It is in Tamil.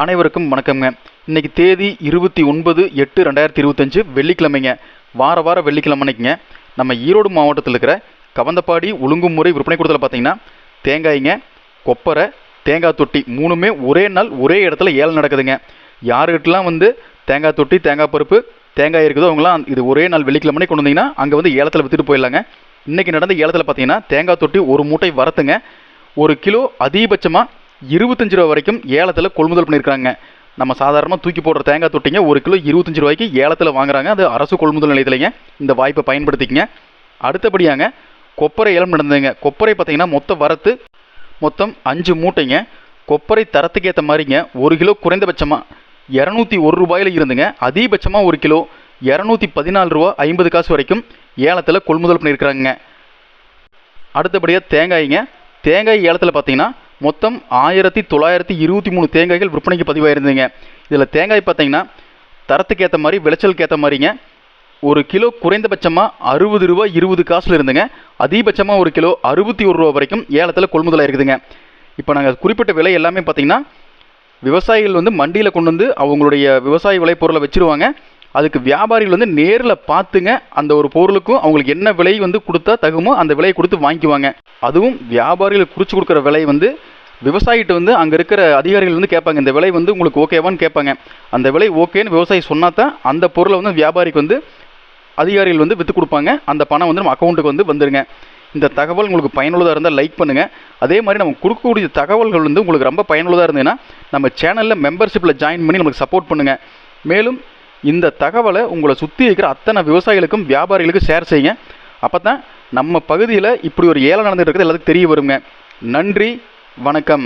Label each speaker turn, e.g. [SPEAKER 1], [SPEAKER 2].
[SPEAKER 1] அனைவருக்கும் வணக்கம்ங்க. இன்னைக்கு தேதி இருபத்தி ஒன்பது எட்டு ரெண்டாயிரத்தி இருபத்தஞ்சு வெள்ளிக்கிழமைங்க. வார வார வெள்ளிக்கிழமைக்குங்க நம்ம ஈரோடு மாவட்டத்தில் இருக்கிற கவந்தப்பாடி ஒழுங்குமுறை விற்பனை கூடத்தில் பார்த்தீங்கன்னா தேங்காய்ங்க கொப்பரை தேங்காய் தொட்டி மூணுமே ஒரே நாள் ஒரே இடத்துல ஏலம் நடக்குதுங்க. யாருக்கிட்டலாம் வந்து தேங்காய் தொட்டி தேங்காய் பருப்பு தேங்காய் இருக்குதோ அவங்களாம் இது ஒரே நாள் வெள்ளிக்கிழமை கொண்டு வந்தீங்கன்னா அங்கே வந்து ஏலத்தில் விற்றுட்டு போயிடலாங்க. இன்றைக்கி நடந்த ஏலத்தில் பார்த்தீங்கன்னா தேங்காய் தொட்டி ஒரு மூட்டை வரத்துங்க. ஒரு கிலோ அதிகபட்சமாக இருபத்தஞ்சு ரூபா வரைக்கும் ஏலத்தில் கொள்முதல் பண்ணியிருக்காங்க நம்ம சாதாரணமாக தூக்கி போடுற தேங்காய் தொட்டிங்க ஒரு கிலோ இருபத்தஞ்சு ரூபாய்க்கு ஏலத்தில் வாங்குறாங்க. அது அரசு கொள்முதல் நிலையத்திலைங்க இந்த வாய்ப்பை பயன்படுத்திக்கங்க. அடுத்தபடியாங்க கொப்பரை ஏலம் நடந்ததுங்க. கொப்பரை பார்த்தீங்கன்னா மொத்த வரத்து மொத்தம் அஞ்சு மூட்டைங்க. கொப்பரை தரத்துக்கு ஏற்ற மாதிரிங்க ஒரு கிலோ குறைந்தபட்சமாக இரநூத்தி ஒரு ரூபாயில் இருந்துங்க. அதிகபட்சமாக ஒரு கிலோ இரநூத்தி பதினாலு ரூபா ஐம்பது காசு வரைக்கும் ஏலத்தில் கொள்முதல் பண்ணியிருக்கிறாங்க அடுத்தபடியாக தேங்காய்ங்க. தேங்காய் ஏலத்தில் பார்த்தீங்கன்னா மொத்தம் ஆயிரத்தி தொள்ளாயிரத்தி இருபத்தி மூணு தேங்காய்கள் விற்பனைக்கு பதிவாயிருந்ததுங்க. இதில் தேங்காய் பார்த்தீங்கன்னா தரத்துக்கு ஏற்ற மாதிரி விளைச்சலுக்கு ஏற்ற மாதிரிங்க. ஒரு கிலோ குறைந்தபட்சமாக அறுபது ரூபா இருபது காசில் இருந்துங்க. அதிகபட்சமாக ஒரு கிலோ அறுபத்தி ஒரு ரூபா வரைக்கும் ஏலத்தில் கொள்முதலாக இருக்குதுங்க. இப்போ நாங்கள் குறிப்பிட்ட விலை எல்லாமே பார்த்தீங்கன்னா விவசாயிகள் வந்து மண்டியில் கொண்டு வந்து அவங்களுடைய விவசாய விளைபொருளை வச்சிருவாங்க. அதுக்கு வியாபாரிகள் வந்து நேரில் பார்த்துங்க அந்த ஒரு பொருளுக்கும் அவங்களுக்கு என்ன விலை வந்து கொடுத்தா தகுமோ அந்த விலையை கொடுத்து வாங்கிக்குவாங்க. அதுவும் வியாபாரிகள் குறித்து கொடுக்குற விலை வந்து விவசாயிகிட்ட வந்து அங்கே இருக்கிற அதிகாரிகள் வந்து கேட்பாங்க இந்த விலை வந்து உங்களுக்கு ஓகேவான்னு கேட்பாங்க. அந்த விலை ஓகேன்னு விவசாயி சொன்னா தான் அந்த பொருளை வந்து வியாபாரிக்கு வந்து அதிகாரிகள் வந்து விற்று கொடுப்பாங்க. அந்த பணம் வந்து நம்ம அக்கௌண்ட்டுக்கு வந்து வந்துருங்க. இந்த தகவல் உங்களுக்கு பயனுள்ளதாக இருந்தால் லைக் பண்ணுங்கள் அதே மாதிரி நம்ம கொடுக்கக்கூடிய தகவல்கள் வந்து உங்களுக்கு ரொம்ப பயனுள்ளதாக இருந்ததுன்னா நம்ம சேனலில் மெம்பர்ஷிப்பில் ஜாயின் பண்ணி நமக்கு சப்போர்ட் பண்ணுங்கள் மேலும் இந்த தகவலை உங்களை சுற்றி இருக்கிற அத்தனை விவசாயிகளுக்கும் வியாபாரிகளுக்கும் ஷேர் செய்யுங்க. அப்போ தான் நம்ம பகுதியில் இப்படி ஒரு ஏலம் நடந்துகிட்டு இருக்கிறது எல்லாத்துக்கும் தெரிய வருங்க. நன்றி. வணக்கம்.